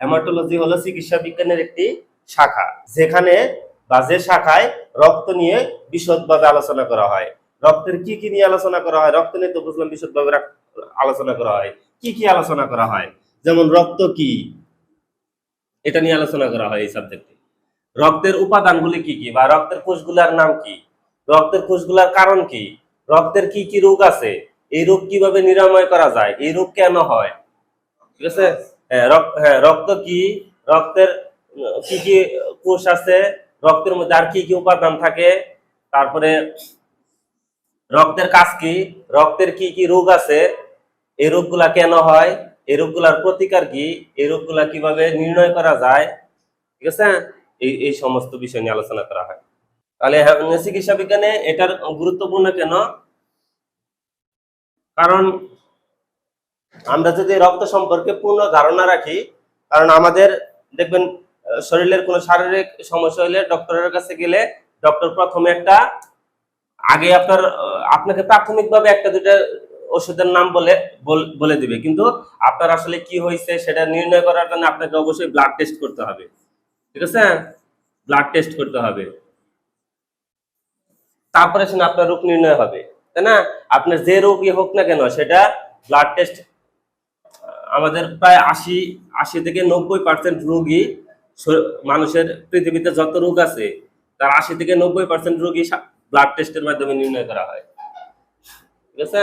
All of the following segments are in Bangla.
হেমাটোলজি হলো চিকিৎসা বিজ্ঞানের একটি শাখা, যেখানে বা যে শাখায় রক্ত নিয়ে বিশদভাবে আলোচনা করা হয়। রক্তের কি কি নিয়ে আলোচনা করা হয়? রক্ত নিয়ে তো বুঝলাম বিশদভাবে আলোচনা করা হয়। কি কি আলোচনা করা হয়? যেমন রক্ত কি? এটা নিয়ে আলোচনা করা হয় এই সাবজেক্টে রক্তের উপাদানগুলি কি কি বা রক্তের কোষগুলার নাম কি? রক্তের কোষগুলার কারণ কি? রক্তের কি কি রোগ আছে? এই রোগ কীভাবে নিরাময় করা যায়? এই রোগ কেন হয়? ঠিক আছে? রক্ত কি? রক্তের কি কি কোষ আছে? রক্তের মধ্যে আর কি কি উপাদান থাকে? তারপরে রক্তের কাজ কি? রক্তের কি কি রোগ আছে? এই রোগগুলা কেন হয়? এই রোগগুলার প্রতিকার কি? এই রোগগুলা কীভাবে নির্ণয় করা যায়? ঠিক আছে? এই এই সমস্ত বিষয় নিয়ে আলোচনা করা হয়। তাহলে হ্যাঁ, চিকিৎসা বিজ্ঞানে এটার গুরুত্বপূর্ণ কেন? কারণ আমরা যদি রক্ত সম্পর্কে পূর্ণ ধারণা রাখি, কারণ আমাদের, দেখবেন শরীরের কোনো শারীরিক সমস্যা হলে ডক্টরের কাছে গেলে ডক্টর প্রথমে একটা, আগে আপনার আপনাকে প্রাথমিকভাবে একটা দুটা ওষুধের নাম বলে বলে দিবে। কিন্তু আপনার আসলে কি হয়েছে সেটা নির্ণয় করার জন্য আপনাকে অবশ্যই ব্লাড টেস্ট করতে হবে। ঠিক আছে? ব্লাড টেস্ট করতে হবে। তারপরে শুনে আপনার রোগ নির্ণয় হবে। তাই না? আপনার যে রোগই হোক না কেন, সেটা ব্লাড টেস্ট আমাদের প্রায় আশি আশি থেকে নব্বই পার্সেন্ট রোগী মানুষের পৃথিবীতে যত রোগ আছে, তার আশি থেকে নব্বই পার্সেন্ট রোগী ব্লাড টেস্টের মাধ্যমে নির্ণয় করা হয়। ঠিক আছে?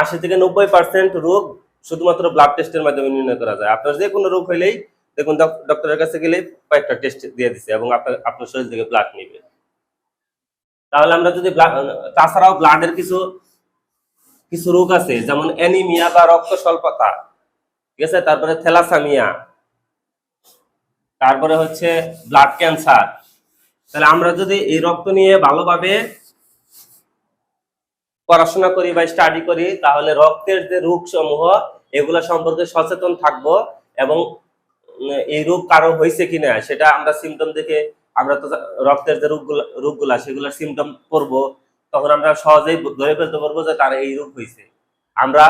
আশি থেকে নব্বই পার্সেন্ট রোগ শুধুমাত্র ব্লাড টেস্টের মাধ্যমে নির্ণয় করা যায়। আপনার যে কোনো রোগ হইলেই দেখুন ডক্টরের কাছে গেলে কয়েকটা টেস্ট দিয়ে দিছে এবং আপনার আপনার শরীর থেকে ব্লাড নিবে। তাহলে আমরা যদি তাছাড়াও ব্লাডের কিছু কিছু রোগ আছে, যেমন অ্যানিমিয়া বা রক্ত স্বল্পতা। ঠিক আছে? তারপরে থ্যালাসামিয়া। তারপরে হচ্ছে ব্লাড ক্যান্সার তাহলে আমরা যদি এই রক্ত নিয়ে ভালোভাবে পড়াশোনা করি বা স্টাডি করি, তাহলে রক্তের যে রোগ সমূহ এগুলা সম্পর্কে সচেতন থাকব এবং এই রোগ কারও হয়েছে কিনা, সেটা আমরা সিমটম দেখে আমরা তো রক্তের যে রোগগুলো রোগগুলা, সেগুলোর সিমটম পড়ব। তখন আমরা সহজেই ধরে ফেলতে পারব যে তার এই রোগ হয়েছে আমরা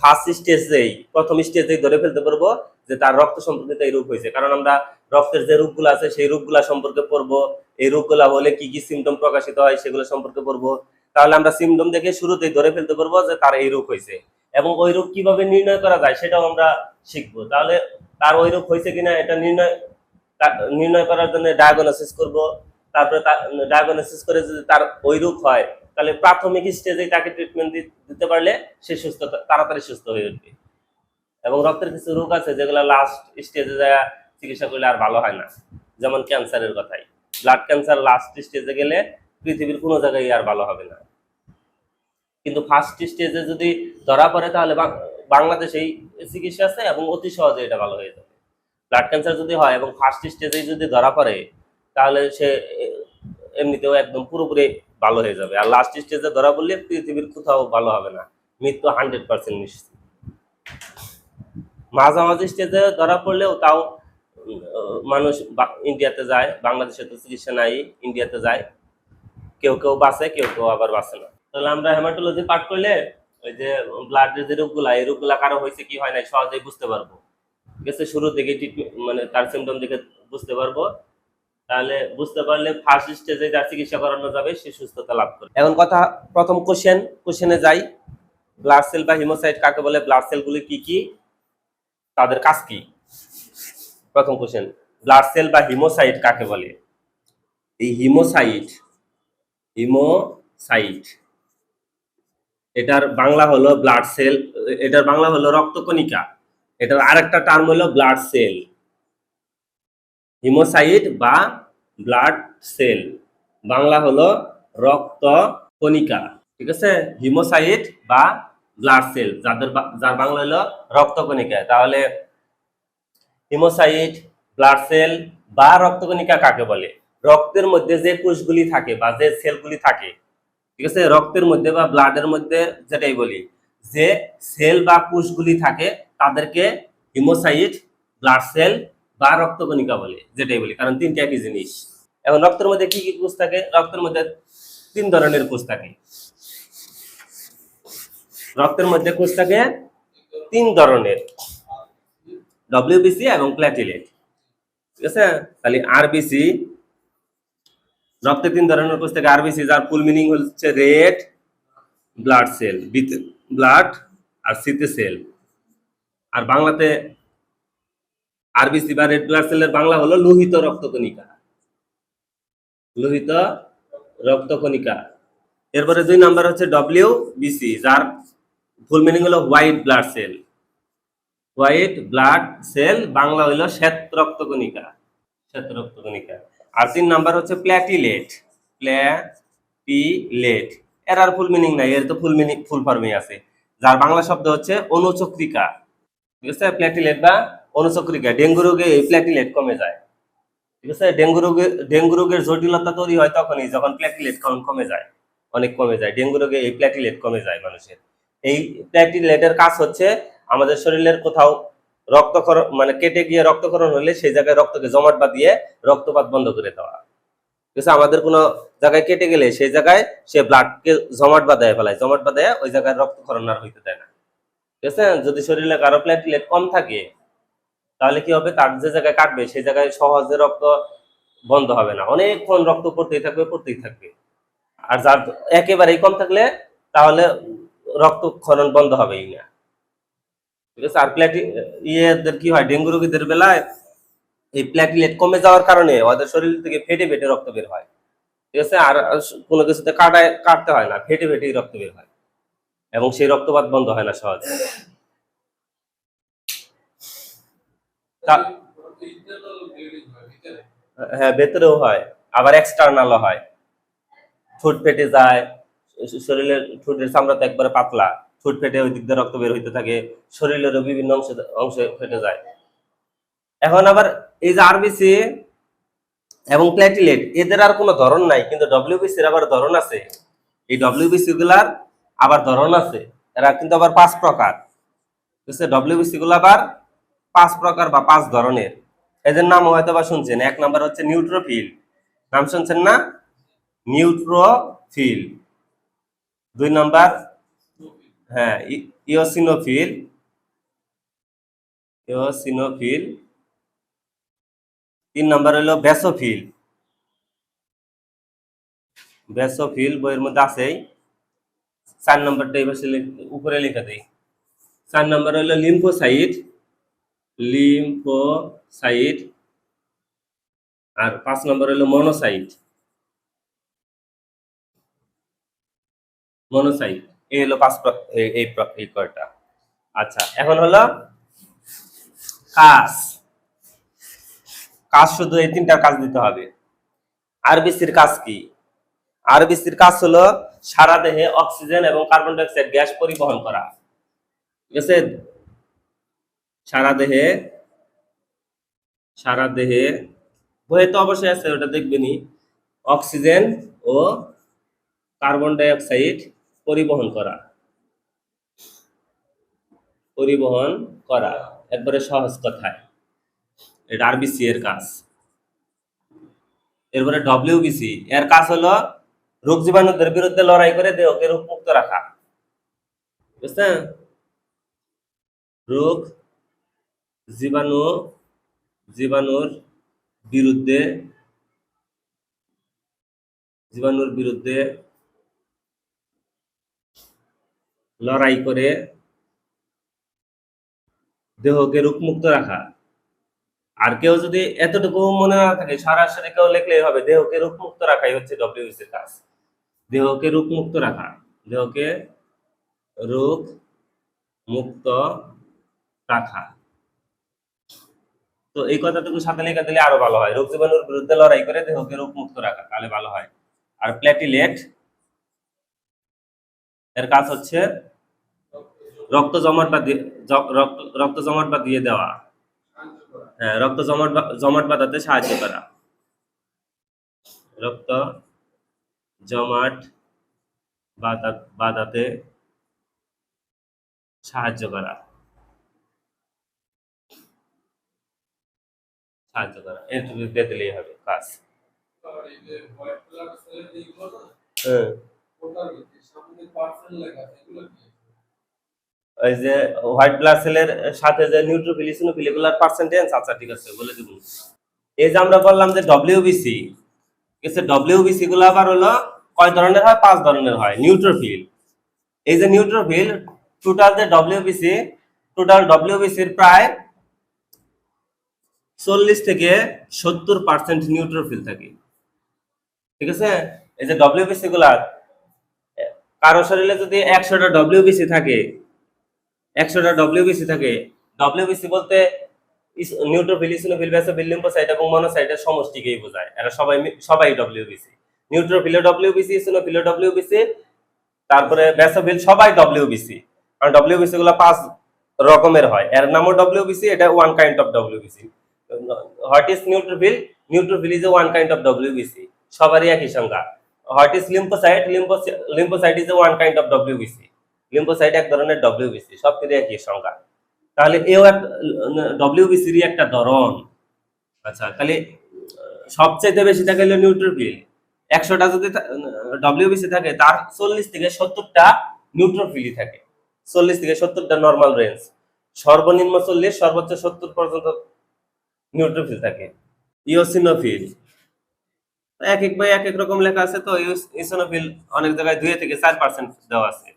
ফার্স্ট স্টেজেই প্রথম স্টেজেই ধরে ফেলতে পারব যে তার রক্ত সম্পর্কিত এই রোগ হয়েছে কারণ আমরা রক্তের যে রোগগুলো আছে, সেই রোগগুলা সম্পর্কে পড়ব। এই রোগগুলা হলে কি কি সিমটম প্রকাশিত হয়, সেগুলো সম্পর্কে পড়ব। তাহলে আমরা সিমটম দেখে শুরুতেই ধরে ফেলতে পারব যে তার এই রোগ হয়েছে এবং ওই রোগ কীভাবে নির্ণয় করা যায়, সেটাও আমরা শিখব। তাহলে তার ওই রোগ হয়েছে কিনা, এটা নির্ণয় নির্ণয় করার জন্য ডায়াগনোসিস করব। তারপরে ডায়াগনোসিস করে যদি তার ওই রোগ হয়, তাহলে প্রাথমিক স্টেজে তাকে ট্রিটমেন্ট দিতে পারলে সে সুস্থ, তাড়াতাড়ি সুস্থ হয়ে উঠবে। এবং রক্তের কিছু রোগ আছে যেগুলো লাস্ট স্টেজে যায়, চিকিৎসা করলে আর ভালো হয় না। যেমন ক্যান্সারের কথাই। ব্লাড ক্যান্সার লাস্ট স্টেজে গেলে পৃথিবীর কোনো জায়গায় আর ভালো হবে না। কিন্তু ফার্স্ট স্টেজে যদি ধরা পড়ে, তাহলে বাং- বাংলাদেশেই চিকিৎসা আছে এবং অতি সহজে এটা ভালো হয়ে যাবে। ব্লাড ক্যান্সার যদি হয় এবং ফার্স্ট স্টেজে যদি ধরা পড়ে তাহলে সে, এমনিতেও একদম পুরোপুরি ভালো হয়ে যাবে। আর লাস্ট স্টেজে ধরা পড়লে পৃথিবীর কোথাও ভালো হবে না। মৃত্যু হান্ড্রেড পার্সেন্ট নিশ্চিত। মাঝামাঝি স্টেজে ধরা পড়লেও তাও মানুষ ইন্ডিয়াতে যায়, বাংলাদেশে তো চিকিৎসা নাই ইন্ডিয়াতে যায়। কেউ কেউ বাঁচে, কেউ কেউ আবার বাঁচে না। তাহলে আমরা হেমাটোলজি পাঠ করলে ওই যে ব্লাডের যে রোগগুলা, এই রোগগুলা কারও হয়েছে কি হয় না সহজেই বুঝতে পারব। ঠিক আছে? শুরু থেকে মানে তার সিমটম দেখে বুঝতে পারব। তাহলে বুঝতে পারলে ফার্স্ট স্টেজে যা চিকিৎসা করানো যাবে, সে সুস্থতা লাভ করে এখন কথা, প্রথম কোশ্চেন কোশ্চেনে যাই। ব্লাড সেল বা হিমোসাইট কাকে বলে ব্লাড সেলগুলি কি কি? তাদের কাজ কি? প্রথম কোশ্চেন ব্লাড সেল বা হিমোসাইট কাকে বলে? এই হিমোসাইট হিমোসাইট এটার বাংলা হলো ব্লাড সেল এটার বাংলা হলো রক্তকণিকা। এটার আরেকটা টার্ম হলো ব্লাড সেল হিমোসাইট বা ব্লাড সেল। বাংলা হলো রক্ত কণিকা। ঠিক আছে? হিমোসাইট বা ব্লাড সেল, যাদের যার বাংলা হলো রক্ত কণিকা। তাহলে হিমোসাইট ব্লাড সেল বা রক্তকণিকা কাকে বলে? রক্তের মধ্যে যে কোষগুলি থাকে বা যে সেলগুলি থাকে, ঠিক আছে? রক্তের মধ্যে বা ব্লাডের মধ্যে যেটাই বলি, যে সেল বা কোষগুলি থাকে, তাদেরকে হিমোসাইট ব্লাড সেল বা রক্তকণিকা বলে, যেটাই বলি, কারণ তিনটা একই জিনিস। এখন রক্তের মধ্যে কি কি কোষ থাকে? রক্তের মধ্যে তিন ধরনের কোষ থাকে। রক্তের মধ্যে কোষ থাকে তিন ধরনের ডব্লিউবিসি এবং প্ল্যাটিলেট ঠিক আছে? তাহলে আরবিসি রক্তে তিন ধরনের কোষ থেকে। আরবিসি যার ফুল মিনিং হচ্ছে রেড ব্লাড সেল ব্লাড আর সিতে সেল আর বাংলাতে আরবিসি বা রেড ব্লাড সেলের বাংলা হলো লোহিত রক্তকণিকা। লোহিত রক্তকণিকা। এরপরে দুই নাম্বার হচ্ছে ডব্লিউ বিসি যার ফুল মিনিং হলো white blood cell white blood cell Bangla হইল শ্বেত রক্তকণিকা। শ্বেত রক্তকণিকা। আর তিন নাম্বার হচ্ছে প্ল্যাটিলেট প্ল্যাটিলেট এর আর ফুল মিনিং নাই, এর তো ফুল মিনিং ফুল ফর্মে আছে। যার বাংলা শব্দ হচ্ছে অনুচক্রিকা। ঠিক আছে? প্ল্যাটিলেট বা অনুচক্রিকা ডেঙ্গু রোগে এই প্ল্যাটিলেট কমে যায়। ঠিক আছে? ডেঙ্গু রোগে, ডেঙ্গু রোগের জটিলতা তৈরি হয় তখনই যখন প্ল্যাটিলেট কমে যায়, অনেক কমে যায়। ডেঙ্গু রোগে এই প্ল্যাটিলেট কমে যায় মানুষের। এই প্ল্যাটিলেটের কাজ হচ্ছে আমাদের শরীরের কোথাও রক্তক্ষরণ মানে কেটে গিয়ে রক্তক্ষরণ হলে সেই জায়গায় রক্তকে জমাট বাঁধিয়ে রক্তপাত বন্ধ করে দেওয়া। ঠিক আছে? আমাদের কোনো জায়গায় কেটে গেলে সেই জায়গায় সে ব্লাডকে জমাট বাঁধায় ফেলায়। জমাট বাঁধায় ওই জায়গায় রক্তক্ষরণ আর হইতে দেয় না। ঠিক আছে? যদি শরীরে কারও প্ল্যাটিলেট কম থাকে তাহলে কি হবে? তার যে জায়গায় কাটবে, সেই জায়গায় সহজে রক্ত বন্ধ হবে না। অনেকক্ষণ রক্ত পড়তেই থাকবে পড়তেই থাকবে। আর যার একেবারেই কম থাকলে তাহলে রক্ত রক্তক্ষরণ বন্ধ হবেই না। ঠিক আছে? আর প্ল্যাটি ইয়েদের কি হয়? ডেঙ্গু রোগীদের বেলায় এই প্ল্যাটিলেট কমে যাওয়ার কারণে ওদের শরীর থেকে ফেটে ফেটে রক্ত বের হয়। ঠিক আছে? আর কোনো কিছুতে কাটায়, কাটতে হয় না। ফেটে ফেটেই রক্ত বের হয়। এবং সেই রক্তপাত বন্ধ হয় না সহজে তা- হ্যাঁ ভেতরেও হয়। আবার এক্সটার্নালও হয়। ঠোঁট ফেটে যায় শরীরের ঠোঁটের চামড়া তো একবারে পাতলা। ঠোঁট ফেটে ওই দিক দিয়ে রক্ত বের হইতে থাকে, শরীরেরও বিভিন্ন অংশে অংশে ফেটে যায়। এখন আবার এই যে আরবিসি এবং প্ল্যাটিলেট এদের আর কোনো ধরন নাই, কিন্তু ডব্লিউবিসির আবার ধরন আছে। এই ডব্লিউবিসি গুলার আবার ধরন আছে। এরা কিন্তু আবার পাঁচ প্রকার। বুঝছে? ডব্লিউবিসি আবার পাঁচ প্রকার বা পাঁচ ধরনের। এদের নাম হয়তো বা শুনছেন। এক নাম্বার হচ্ছে নিউট্রোফিল নাম শুনছেন না? নিউট্রোফিল দুই নাম্বার? হ্যাঁ ইওসিনোফিল ইওসিনোফিল তিন নাম্বার হলো বেসোফিল বেসোফিল বইয়ের মধ্যে আছেই। চার নম্বরটা লে- উপরে লেখা দেয় চার নম্বর হলো লিম্ফোসাইট লিম্ফোসাইট। আর পাঁচ নম্বর হলো মনোসাইট। মনোসাইট, এই হলো পাঁচ এই- কয়টা? আচ্ছা এখন হলো কাজ। কাজ শুধু এই তিনটা কাজ দিতে হবে। আরবিসির কাজ কি? আরবিসির কাজ হলো সারা দেহে অক্সিজেন এবং কার্বন ডাইঅক্সাইড গ্যাস পরিবহন করা। ঠিক আছে? সারা দেহে সারা দেহে বইয়ে তো অবশ্যই আছে, ওটা দেখবেনই, অক্সিজেন ও কার্বন ডাইঅক্সাইড পরিবহন করা। পরিবহন করা, একবারে সহজ কথায়। এটা আরবিসি এর কাজ। এরপরে ডব্লিউবিসি এর কাজ হলো রোগ জীবাণুদের বিরুদ্ধে লড়াই করে দেহকে রোগমুক্ত রাখা। বুঝছেন? রোগ জীবাণু, জীবাণুর বিরুদ্ধে জীবাণুর বিরুদ্ধে লড়াই করে দেহকে রোগমুক্ত রাখা। আর কেউ যদি এতটুকু মনে না থাকে, সরাসরি কেউ লিখলেই হবে, দেহকে রোগমুক্ত রাখাই হচ্ছে ডব্লিউসির কাজ। দেহকে রোগমুক্ত রাখা। দেহকে রোগ মুক্ত রাখা। তো এই কথাটুকু সাথে লেখা দিলে আরও ভালো হয়। রোগ জীবাণুর বিরুদ্ধে লড়াই করে দেহকে রোগ মুক্ত রাখা, তাহলে ভালো হয়। আর প্ল্যাটিলেট এর কাজ হচ্ছে রক্ত জমাট বা রক্ত জমাট বা দিয়ে দেওয়া। হ্যাঁ রক্ত জমাট জমাট বাঁধাতে সাহায্য করা। রক্ত জমাট বাঁধা- বাঁধাতে সাহায্য করা। সাহায্য করা। দিয়ে দিলেই হবে কাজ হ্যাঁ। ওই যে হোয়াইট ব্লাড সেলের সাথে যে নিউট্রোফিল ইসিনোফিল এগুলার পার্সেন্টেজ আচ্ছা ঠিক আছে বলে দিব। এই যে আমরা বললাম যে ডব্লিউবিসি ঠিক আছে ডব্লিউবিসি গুলো আবার হলো কয় ধরনের হয়? পাঁচ ধরনের হয় নিউট্রোফিল এই যে নিউট্রোফিল টোটাল যে ডব্লিউবিসি টোটাল ডব্লিউবিসির প্রায় চল্লিশ থেকে সত্তর পার্সেন্ট নিউট্রোফিল থাকে ঠিক আছে এই যে ডব্লিউবিসি গুলা কারও শরীরে যদি একশোটা ডব্লিউবিসি থাকে একশোটা ডব্লিউবিসি থাকে ডব্লিউবিসি বলতে নিউট্রোফিল ইসিনোফিল বেসোফিল লিম্ফোসাইট এবং মনোসাইটের সমষ্টিকেই বোঝায় এরা সবাই সবাই WBC neutrophil WBC eosinophil WBC তারপরে বেসোফিল সবাই ডব্লিউবিসি কারণ ডব্লিউবিসি গুলো পাঁচ রকমের হয় এর নামও ডব্লিউবিসি এটা one kind of WBC what is neutrophil neutrophil is one kind of WBC সবারই একই সংজ্ঞা। What is lymphocyte lymphocyte is one kind of WBC lymphocyte এক ধরনের ডব্লিউবিসি সব কিছু একই সংজ্ঞা। তাহলে এও এক ডব্লিউবিসির একটা ধরন। আচ্ছা তাহলে সবচাইতে বেশি থাকে হলো নিউট্রোফিল। একশোটা যদি ডব্লিউবিসি থাকে, তার চল্লিশ থেকে সত্তরটা নিউট্রোফিলই থাকে। চল্লিশ থেকে সত্তরটা নর্মাল রেঞ্জ সর্বনিম্ন চল্লিশ, সর্বোচ্চ সত্তর পর্যন্ত নিউট্রোফিল থাকে। ইওসিনোফিল। এক এক বই এক এক রকম লেখা আছে, তো ইওসিনোফিল অনেক জায়গায় দুই থেকে চার পার্সেন্ট দেওয়া আছে।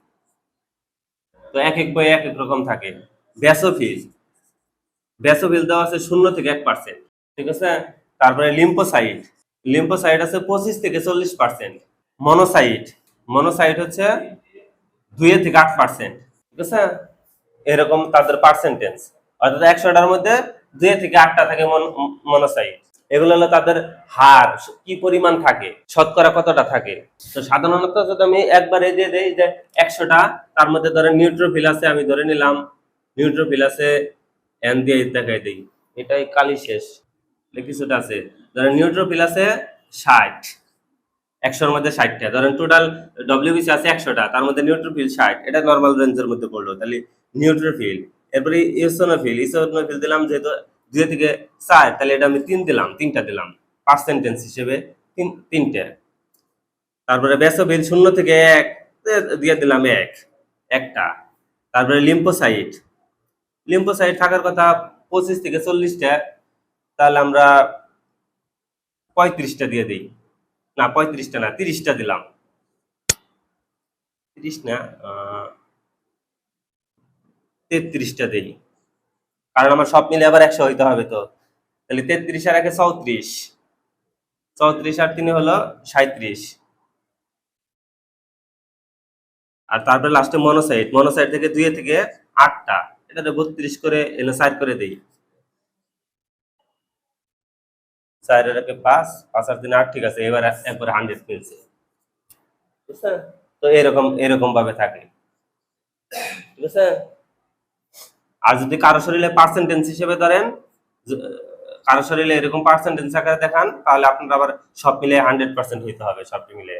তো এক এক বই এক এক রকম থাকে। ব্যাসোফিল। ব্যাসোফিল দেওয়া আছে শূন্য থেকে এক পার্সেন্ট ঠিক আছে? তারপরে লিম্পোসাইট লিম্পোসাইট আছে পঁচিশ থেকে চল্লিশ পার্সেন্ট মনোসাইট। মনোসাইট হচ্ছে দুই থেকে আট পার্সেন্ট ঠিক আছে? এরকম তাদের পার্সেন্টেজ অর্থাৎ একশোটার মধ্যে দুই থেকে আটটা থাকে মনোসাইট এগুলো হলো তাদের হার, কি পরিমাণ থাকে, শতকরা কতটা থাকে। তো সাধারণত যদি আমি একবারে দিয়ে দেই যে একশোটা, তার মধ্যে ধরেন নিউট্রোফিল আছে, আমি ধরে নিলাম নিউট্রোফিল আছে এন দিয়ে দেখাই দিই। এটাই কালি শেষ। কিছুটা আছে। ধরেন নিউট্রোফিল আছে ষাট, একশোর মধ্যে ষাটটা। ধরেন টোটাল ডব্লিউবিসি আছে একশোটা, তার মধ্যে নিউট্রোফিল ষাট। এটা নর্মাল রেঞ্জের মধ্যে পড়ল, তাহলে নিউট্রোফিল এরপরে ইসোনোফিল ইসোনোফিল দিলাম যেহেতু দুই থেকে চার, তাহলে এটা আমি তিন দিলাম, তিনটা দিলাম। পার্সেন্টেজ হিসেবে তিন, তিনটে। তারপরে বেসোফিল শূন্য থেকে এক দিয়ে দিলাম এক, একটা। তারপরে লিম্পোসাইট লিম্পোসাইট থাকার কথা পঁচিশ থেকে চল্লিশটা, তাহলে আমরা পঁয়ত্রিশটা দিয়ে দিই। না, পঁয়ত্রিশটা না, তিরিশটা দিলাম। তিরিশ না তেত্রিশটা দিই। কারণ আমার সব মিলে আবার একশো হইতে হবে তো। তাহলে তেত্রিশ আর আগে চৌত্রিশ। চৌত্রিশ আর তিনে হলো সাঁত্রিশ আর তারপরে লাস্টে মনোসাইট মনোসাইট থেকে দুই থেকে আটটা। এটাতে বত্রিশ করে এনে সাইড করে দেই। চারের পাঁচ পাঁচ আর দিনে আট, ঠিক আছে, এবার একবারে হান্ড্রেড মিলছে। তো এরকম এরকম ভাবে থাকে। ঠিক আছে আর যদি কারও শরীরে পার্সেন্টেজ হিসেবে ধরেন কারও শরীরে এরকম পার্সেন্টেজ আকারে দেখান, তাহলে আপনার আবার সব মিলে হান্ড্রেড পার্সেন্ট হইতে হবে, সবটি মিলে